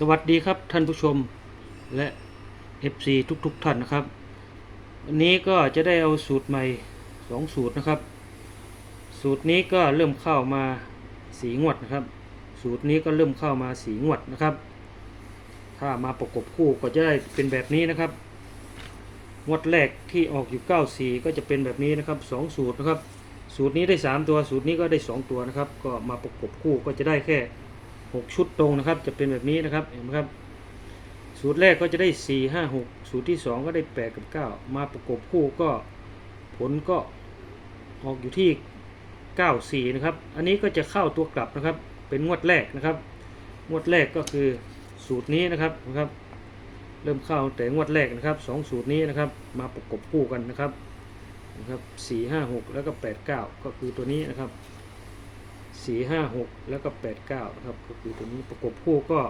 สวัสดีครับท่านผู้ชมและ FC ทุกๆทท่านนะครับ วันนี้ก็จะได้เอาสูตรใหม่สองสูตรนะครับ สูตรนี้ก็เริ่มเข้ามาสีงวดนะครับ สูตรนี้ก็เริ่มเข้ามาสีงวดนะครับ ถ้ามาประกบคู่ก็จะได้เป็นแบบนี้นะครับ งวดแรกที่ออกอยู่ 94 ก็จะเป็นแบบนี้นะครับสองสูตรนะครับ สูตรนี้ได้ 3 ตัว สูตรนี้ก็ได้ 2 ตัวนะครับ ก็มาประกบคู่ก็จะได้แค่ 6 ชุดตรงนะครับ จะเป็นแบบนี้นะครับ เห็นไหมครับ สูตรแรกก็จะได้ 4 5 6 สูตรที่ 2 ก็ได้ 8 กับ 9 มาประกบคู่ก็ผลก็ออกอยู่ที่ 94 นะครับ อันนี้ก็จะเข้าตัวกลับนะครับ เป็นงวดแรกนะครับ งวดแรกก็คือสูตรนี้นะครับนะครับ เริ่มเข้าแต่งวดแรกนะครับสองสูตรนี้นะครับ มาประกบคู่กันนะครับนะครับสี่ห้าหกแล้วก็แปดเก้าก็คือตัวนี้นะครับ สี่ห้าหกแล้วก็แปดเก้านะครับก็คือตัวนี้ประกบคู่ก็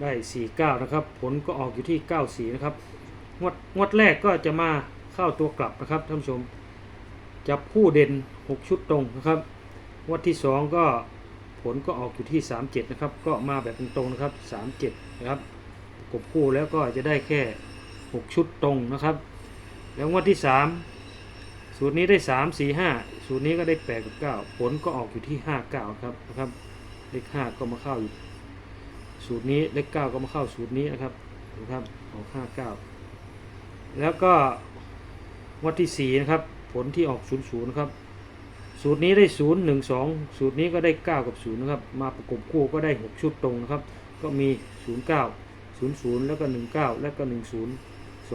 ได้สี่เก้านะครับ ผลก็ออกอยู่ที่เก้าสี่นะครับงวดงวดแรกก็จะมาเข้าตัวกลับนะครับท่านผู้ชม จับคู่เด่นหกชุดตรงนะครับงวดที่สองก็ผลก็ออกอยู่ที่สามเจ็ดนะครับ ก็มาแบบตรงๆนะครับสามเจ็ดนะครับประกบคู่แล้วก็จะได้แค่6ชุดตรงนะครับ แล้วงวดที่3สูตรนี้ได้3 4 5สููตรนี้ก็ได้8กับ9ผลก็ออกอยู่ที่5 9ครับนะครับเลข5ก็มาเข้าอยู่สูตรนี้เลข9ก็มาเข้าสูตรนี้นะครับนะครับออก5 9แล้วก็งวดที่4นะครับ ผลที่ออก0 0นย์นะครับ สูตรนี้ได้0 1 2สูตรนี้ก็ได้9กับ0นย์นะครับ มาประกบคู่ก็ได้6ชุดตรงนะครับ ก็มี0 9 0 0แล้วก็19แล้วก็10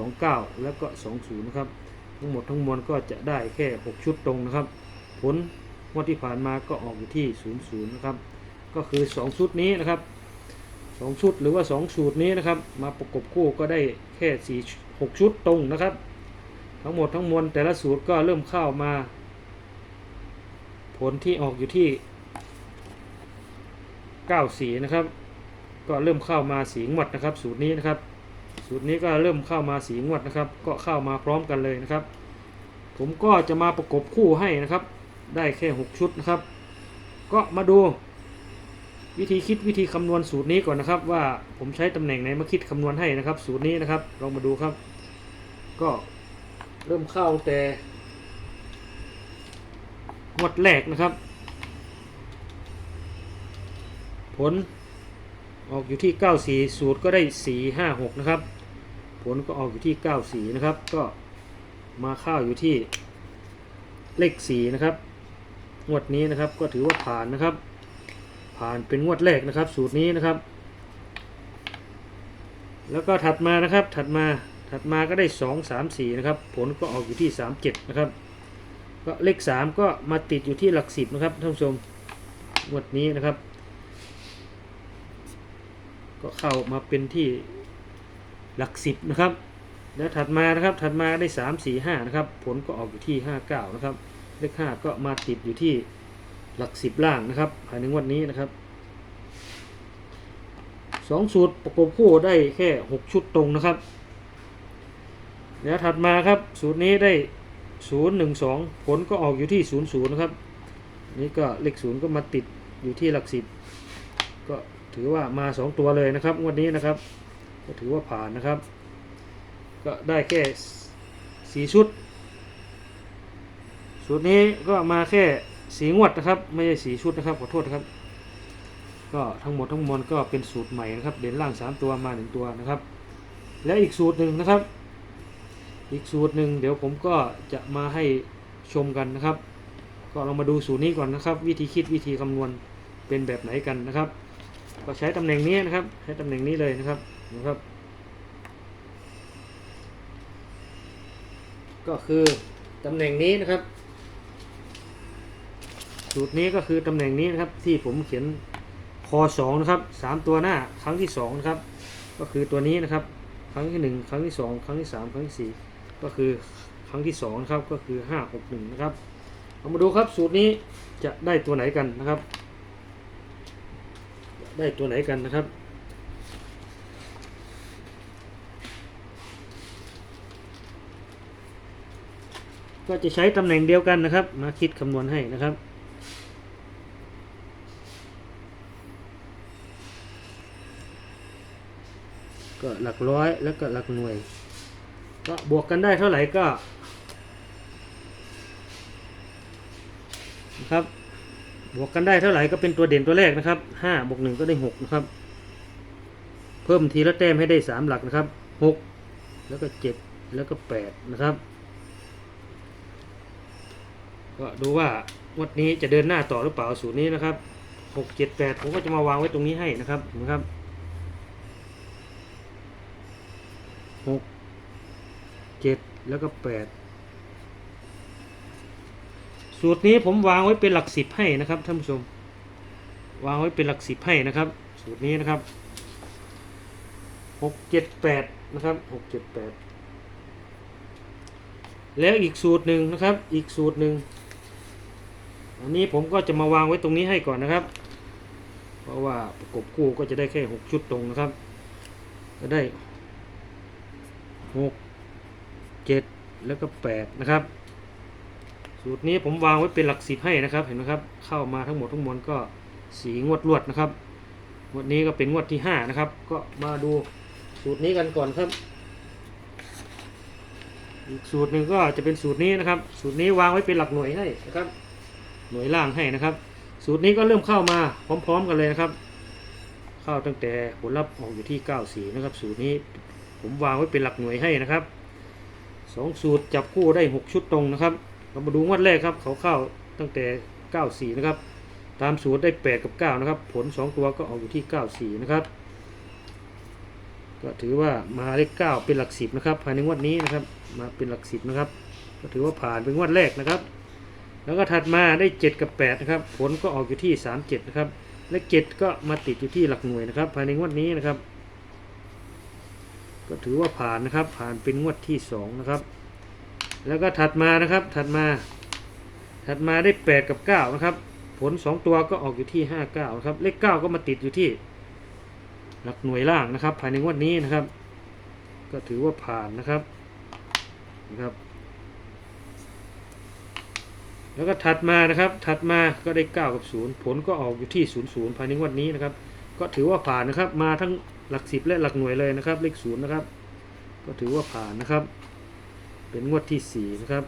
29แล้วก็20นะครับ ทั้งหมดทั้งมวลก็จะได้แค่6ชุดตรงนะครับ ผลงวดที่ผ่านมาก็ออกอยู่ที่ 00 นะครับ ก็คือ 2 ชุดนี้นะครับ 2 ชุดหรือว่า 2 สูตรนี้นะครับ มาประกบคู่ก็ได้แค่ 4 6 ชุดตรงนะครับ ทั้งหมดทั้งมวลแต่ละสูตรก็เริ่มเข้ามา ผลที่ออกอยู่ที่94นะครับ ก็เริ่มเข้ามาสีงวดนะครับ สูตรนี้นะครับ สูตรนี้ก็เริ่มเข้ามาสีงวดนะครับ ก็เข้ามาพร้อมกันเลยนะครับ ผมก็จะมาประกบคู่ให้นะครับ ได้แค่ 6 ชุดนะครับ ก็มาดูวิธีคิดวิธีคำนวณสูตรนี้ก่อนนะครับ ว่าผมใช้ตำแหน่งไหนมาคิดคำนวณให้นะครับ สูตรนี้นะครับลองมาดูครับ ก็เริ่มเข้าแต่งวดแรกนะครับ ผลออกอยู่ที่ 94 สูตรก็ได้ 456 นะครับ ผลก็ออกอยู่ที่ 94 นะครับ ก็มาเข้าอยู่ที่เลข 4 นะครับ งวดนี้นะครับ ก็ถือว่าผ่านนะครับ ผ่านเป็นงวดแรกนะครับ สูตรนี้นะครับ แล้วก็ถัดมานะครับ ถัดมาถัดมาก็ได้ 2 3 4 นะครับ ผลก็ออกอยู่ที่ 37 นะครับ ก็เลข 3 ก็มาติดอยู่ที่หลัก 10 นะครับท่านผู้ชมงวดนี้นะครับ ก็เข้ามาเป็นที่หลักสิบนะครับ แล้วถัดมานะครับถัดมาได้สามสี่ห้านะครับ ผลก็ออกอยู่ที่ห้าเก้านะครับ เลขห้าก็มาติดอยู่ที่หลักสิบล่างนะครับภายในวดนี้นะครับสองสูตรประกบคู่ได้แค่หกชุดตรงนะครับแล้วถัดมาครับสูตรนี้ได้ศูนย์หนึ่งสองผลก็ออกอยู่ที่ศูนย์ศูนย์นะครับ นี่ก็เลขศูนย์ก็มาติดอยู่ที่หลักสิบก็ถือว่ามา2ตัวเลยนะครับวันนี้นะครับ ก็ถือว่าผ่านนะครับ ก็ได้แค่สี่ชุด สูตรนี้ก็มาแค่สีงวดนะครับ ไม่ใช่สีชุดนะครับขอโทษนะครับ ก็ทั้งหมดทั้งมวลก็เป็นสูตรใหม่นะครับ เด่นล่าง 3 ตัวมา 1 ตัวนะครับ และอีกสูตรหนึ่งนะครับ อีกสูตรหนึ่งเดี๋ยวผมก็จะมาให้ชมกันนะครับ ก็เรามาดูสูตรนี้ก่อนนะครับ วิธีคิดวิธีคำนวณเป็นแบบไหนกันนะครับ ก็ใช้ตำแหน่งนี้นะครับ ใช้ตำแหน่งนี้เลยนะครับนะครับ ก็คือตำแหน่งนี้นะครับ สูตรนี้ก็คือตำแหน่งนี้นะครับที่ผมเขียนคอสองนะครับสามตัวหน้าครั้งที่สองนะครับ ก็คือตัวนี้นะครับ ครั้งที่หนึ่งครั้งที่สองครั้งที่สามครั้งที่สี่ก็คือครั้งที่สองนะครับก็คือห้าหกหนึ่งนะครับเรามาดูครับสูตรนี้จะได้ตัวไหนกันนะครับ ได้ตัวไหนกันนะครับก็จะใช้ตำแหน่งเดียวกันนะครับ มาคิดคำนวณให้นะครับ ก็หลักร้อยแล้วก็หลักหน่วย ก็บวกกันได้เท่าไหร่ก็นะครับบวกกันได้เท่าไหร่ก็เป็นตัวเด่นตัวแรกนะครับห้าบวกหนึ่งก็ได้หกนะครับ เพิ่มทีละแต้มให้ได้สามหลักนะครับหกแล้วก็เจ็ดแล้วก็แปดนะครับ ก็ดูว่างวดนี้จะเดินหน้าต่อหรือเปล่าสูตรนี้นะครับหกเจ็ดแปดผมก็จะมาวางไว้ตรงนี้ให้นะครับนะครับ หกเจ็ดแล้วก็แปดสูตรนี้ผมวางไว้เป็นหลักสิบให้นะครับท่านผู้ชม วางไว้เป็นหลักสิบให้นะครับ สูตรนี้นะครับหกเจ็ดแปดนะครับหกเจ็ดแปดแล้วอีกสูตรหนึ่งนะครับ อีกสูตรหนึ่งอันนี้ผมก็จะมาวางไว้ตรงนี้ให้ก่อนนะครับ เพราะว่าประกบคู่ก็จะได้แค่หกชุดตรงนะครับ ก็ได้ หกเจ็ดแล้วก็แปดนะครับ สูตรนี้ผมวางไว้เป็นหลักสิบให้นะครับ เห็นไหมครับ เข้ามาทั้งหมดทั้งมวลก็สีงวดลวดนะครับ งวดนี้ก็เป็นงวดที่ห้านะครับ ก็มาดูสูตรนี้กันก่อนครับ อีกสูตรหนึ่งก็จะเป็นสูตรนี้นะครับ สูตรนี้วางไว้เป็นหลักหน่วยให้นะครับ หน่วยล่างให้นะครับ สูตรนี้ก็เริ่มเข้ามาพร้อม ๆ กันเลยนะครับ เข้าตั้งแต่ผลลัพธ์ออกอยู่ที่ 94 นะครับ สูตรนี้ ผมวางไว้เป็นหลักหน่วยให้นะครับสองสูตรจับคู่ได้6ชุดตรงนะครับ เรามาดูงวดแรกครับเขาเข้าตั้งแต่94นะครับ ตามสูตรได้8กับ9นะครับ ผล2ตัวก็ออกอยู่ที่94นะครับก็ถือว่ามาเลข9เป็นหลัก10นะครับภายในงวดนี้นะครับมาเป็นหลัก10นะครับ ก็ถือว่าผ่านเป็นงวดแรกนะครับ แล้วก็ถัดมาได้7กับ8นะครับ ผลก็ออกอยู่ที่37นะครับ และ7ก็มาติดอยู่ที่หลักหน่วยนะครับ ภายในงวดนี้นะครับ ก็ถือว่าผ่านนะครับ ผ่านเป็นงวดที่2นะครับ แล้วก็ถัดมานะครับ ถัดมา ถัดมาได้8กับ9นะครับ ผล2ตัวก็ออกอยู่ที่59นะครับ เลข9ก็มาติดอยู่ที่ หลักหน่วยล่างนะครับ ภายในงวดนี้นะครับ ก็ถือว่าผ่านนะครับนะครับ แล้วก็ถัดมานะครับ ถัดมาก็ได้9กับ0ผลก็ออกอยู่ที่0 0ภายในงวดนี้นะครับ ก็ถือว่าผ่านนะครับ มาทั้ง หลัก10และหลักหน่วยเลยนะครับ เลข0นย์นะครับ ก็ถือว่าผ่านนะครับ เป็นงวดที่4นะครับ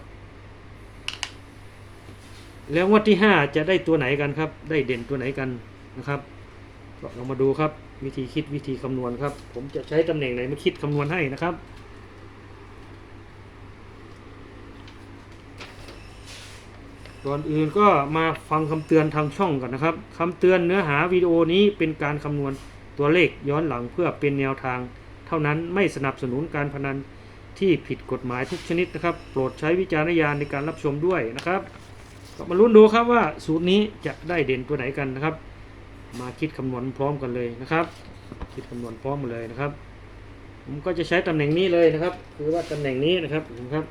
แล้วงวดที่5จะได้ตัวไหนกันครับ ได้เด่นตัวไหนกันนะครับก็เรามาดูครับวิธีคิดวิธีคำนวณครับ ผมจะใช้ตำแหน่งไหนมาคิดคำนวณให้นะครับก่อนอื่นก็มาฟังคำเตือนทางช่องก่อนนะครับคำเตือนเนื้อหาวิดีโอนี้เป็นการคำนวณ ตัวเลขย้อนหลังเพื่อเป็นแนวทาง เท่านั้นไม่สนับสนุนการพนันที่ผิดกฎหมายทุกชนิดนะครับ โปรดใช้วิจารณญาณในการรับชมด้วยนะครับก็มาลุ้นดูครับว่าสูตรนี้จะได้เด่นตัวไหนกันนะครับ มาคิดคำนวณพร้อมกันเลยนะครับ คิดคำนวณพร้อมกันเลยนะครับ ผมก็จะใช้ตำแหน่งนี้เลยนะครับ คือว่าตำแหน่งนี้นะครับนะครับ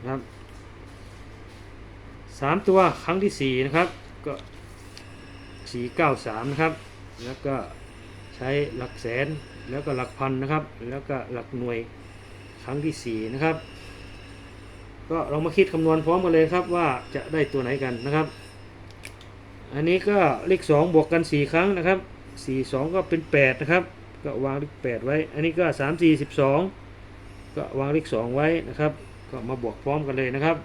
นะครับสามตัวครั้งที่สี่นะครับก็สี่เก้าสามนะครับ แล้วก็ใช้หลักแสนแล้วก็หลักพันนะครับ แล้วก็หลักหน่วยครั้งที่สี่นะครับ ก็เรามาคิดคำนวณพร้อมกันเลยครับว่าจะได้ตัวไหนกันนะครับ อันนี้ก็เลขสองบวกกันสี่ครั้งนะครับสี่สองก็เป็นแปดนะครับ ก็วางเลขแปดไว้ อันนี้ก็สามสี่สิบสองก็วางเลขสองไว้นะครับ ก็มาบวกพร้อมกันเลยนะครับ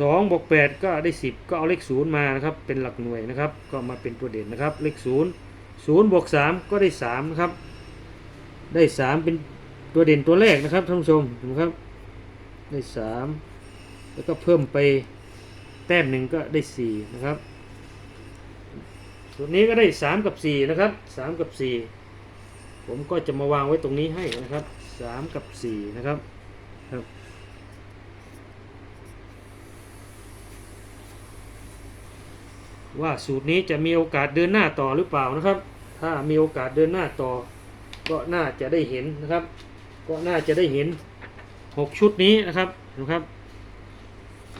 สองบวกแปดก็ได้สิบก็เอาเลขศูนย์มานะครับ เป็นหลักหน่วยนะครับ ก็มาเป็นตัวเด่นนะครับ เลขศูนย์ศูนย์บวกสามก็ได้สามนะครับ ได้สามเป็นตัวเด่นตัวแรกนะครับท่านผู้ชมเห็นะครับ ได้สามแล้วก็เพิ่มไปแต้มหนึ่งก็ได้สี่นะครับส่วนนี้ก็ได้สามกับสี่นะครับสามกับสี่ผมก็จะมาวางไว้ตรงนี้ให้นะครับสามกับสี่นะครับครับ ว่าสูตรนี้จะมีโอกาสเดินหน้าต่อหรือเปล่านะครับ ถ้ามีโอกาสเดินหน้าต่อ ก็น่าจะได้เห็นนะครับ ก็น่าจะได้เห็น 6 ชุดนี้นะครับนะครับ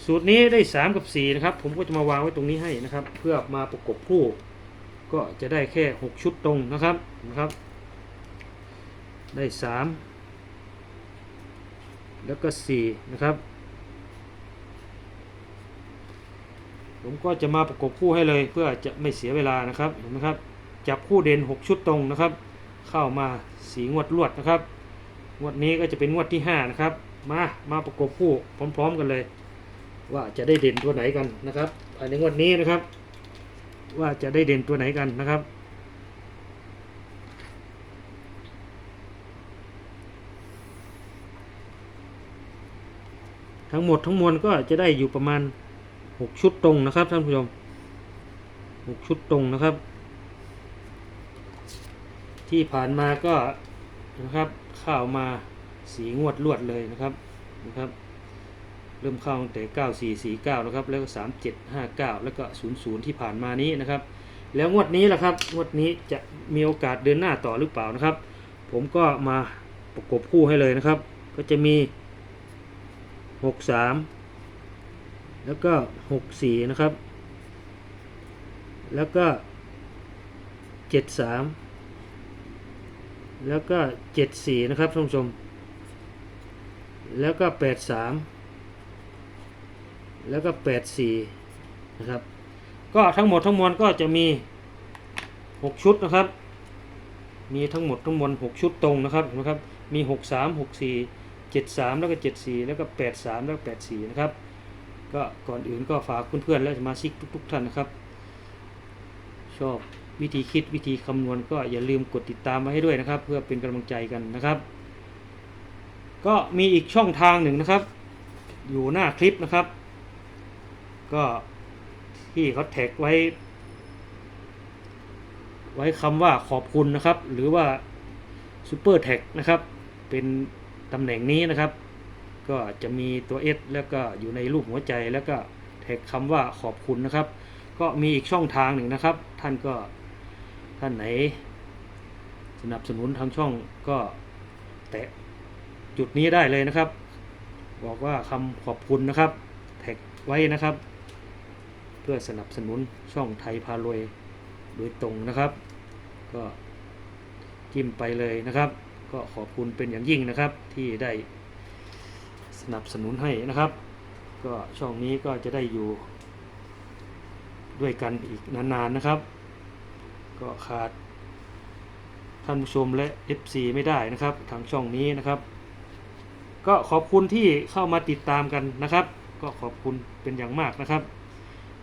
สูตรนี้ได้ 3 กับ 4 นะครับ ผมก็จะมาวางไว้ตรงนี้ให้นะครับ เพื่อมาประกบคู่ ก็จะได้แค่ 6 ชุดตรงนะครับนะครับ ได้ 3 แล้วก็ 4 นะครับ ผมก็จะมาประกบคู่ให้เลยเพื่อจะไม่เสียเวลานะครับเห็นไหมครับจับคู่เด่น 6 ชุดตรงนะครับ เข้ามาสีงวดลวดนะครับ งวดนี้ก็จะเป็นงวดที่ 5 นะครับ มามาประกบคู่พร้อม ๆกันเลย ว่าจะได้เด่นตัวไหนกันนะครับภายในงวดนี้นะครับ ว่าจะได้เด่นตัวไหนกันนะครับทั้งหมดทั้งมวลก็จะได้อยู่ประมาณ 6ชุดตรงนะครับท่านผู้ชม6ชุดตรงนะครับ ที่ผ่านมาก็นะครับเข้ามาสีงวดลวดเลยนะครับนะครับ เริ่มเข้าตั้งแต่9449นะครับ แล้วก็3759แล้วก็00ที่ผ่านมานี้นะครับ แล้วงวดนี้ล่ะครับงวดนี้จะมีโอกาสเดินหน้าต่อหรือเปล่านะครับ ผมก็มาประกบคู่ให้เลยนะครับ ก็จะมี63 แล้วก็64นะครับ แล้วก็73แล้วก็74นะครับท่านผู้ชม แล้วก็83แล้วก็84นะครับ ก็ทั้งหมดทั้งมวลก็จะมี6ชุดนะครับ มีทั้งหมดทั้งมวล6ชุดตรงนะครับนะครับ มี63 64 73แล้วก็74แล้วก็83แล้วก็84นะครับ ก็ก่อนอื่นก็ฝากเพื่อนๆและสมาชิกทุก ๆ ท่านนะครับ ชอบวิธีคิดวิธีคำนวณก็อย่าลืมกดติดตามมาให้ด้วยนะครับ เพื่อเป็นกำลังใจกันนะครับ ก็มีอีกช่องทางหนึ่งนะครับ อยู่หน้าคลิปนะครับ ก็ที่เขาแท็กไว้ ไว้คำว่าขอบคุณนะครับ หรือว่าซูเปอร์แท็กนะครับ เป็นตำแหน่งนี้นะครับ ก็จะมีตัว S แล้วก็อยู่ในรูปหัวใจแล้วก็แท็กคำว่าขอบคุณนะครับ ก็มีอีกช่องทางหนึ่งนะครับ ท่านก็ท่านไหน สนับสนุนทางช่องก็แตะจุดนี้ได้เลยนะครับ บอกว่าคำขอบคุณนะครับ แท็กไว้นะครับ เพื่อสนับสนุนช่องไทยพารวยโดยตรงนะครับ ก็จิ้มไปเลยนะครับ ก็ขอบคุณเป็นอย่างยิ่งนะครับที่ได้ สนับสนุนให้นะครับ ก็ช่องนี้ก็จะได้อยู่ ด้วยกันอีกนานๆนะครับ ก็ขาดท่านผู้ชมและ FC ไม่ได้นะครับ ทางช่องนี้นะครับ ก็ขอบคุณที่เข้ามาติดตามกันนะครับ ก็ขอบคุณเป็นอย่างมากนะครับ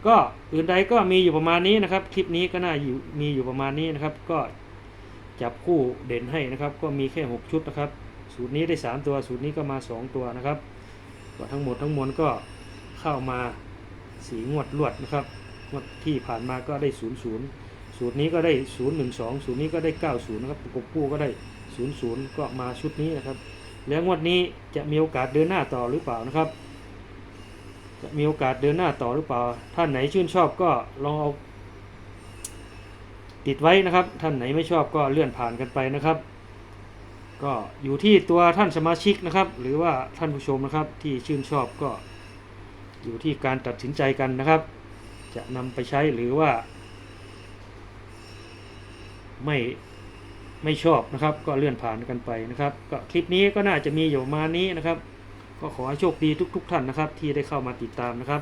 ก็อื่นใดก็มีอยู่ประมาณนี้นะครับ คลิปนี้ก็น่าอยู่มีอยู่ประมาณนี้นะครับ ก็จับคู่เด่นให้นะครับ ก็มีแค่ 6 ชุดนะครับ สูตรนี้ได้ 3 ตัว สูตรนี้ก็มา 2 ตัวนะครับก็ทั้งหมดทั้งมวลก็เข้ามาสีงวดลวดนะครับงวดที่ผ่านมาก็ได้ 0 0 สูตรนี้ก็ได้ 0 1 2 สูตรนี้ก็ได้ 90 นะครับประกบคู่ก็ได้ 0 0 ก็มาชุดนี้นะครับ แล้วงวดนี้จะมีโอกาสเดินหน้าต่อหรือเปล่านะครับ จะมีโอกาสเดินหน้าต่อหรือเปล่า ท่านไหนชื่นชอบก็ลองเอาติดไว้นะครับ ท่านไหนไม่ชอบก็เลื่อนผ่านกันไปนะครับ ก็อยู่ที่ตัวท่านสมาชิกนะครับ หรือว่าท่านผู้ชมนะครับที่ชื่นชอบก็อยู่ที่การตัดสินใจกันนะครับ จะนำไปใช้หรือว่า ไม่ไม่ชอบนะครับ ก็เลื่อนผ่านกันไปนะครับ ก็คลิปนี้ก็น่าจะมีอยู่ประมาณนี้นะครับ ก็ขอให้โชคดีทุกๆท่านนะครับ ที่ได้เข้ามาติดตามนะครับ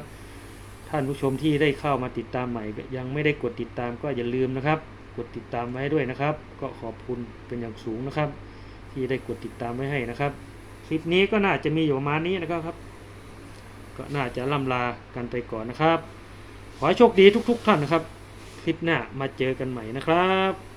ท่านผู้ชมที่ได้เข้ามาติดตามใหม่ ยังไม่ได้กดติดตามก็อย่าลืมนะครับ กดติดตามไว้ด้วยนะครับ ก็ขอบคุณเป็นอย่างสูงนะครับ ที่ได้กดติดตามไว้ให้นะครับ คลิปนี้ก็น่าจะมีอยู่ประมาณนี้นะครับ ก็น่าจะล่ำลากันไปก่อนนะครับ ขอให้โชคดีทุก ๆ ท่านนะครับ คลิปหน้ามาเจอกันใหม่นะครับ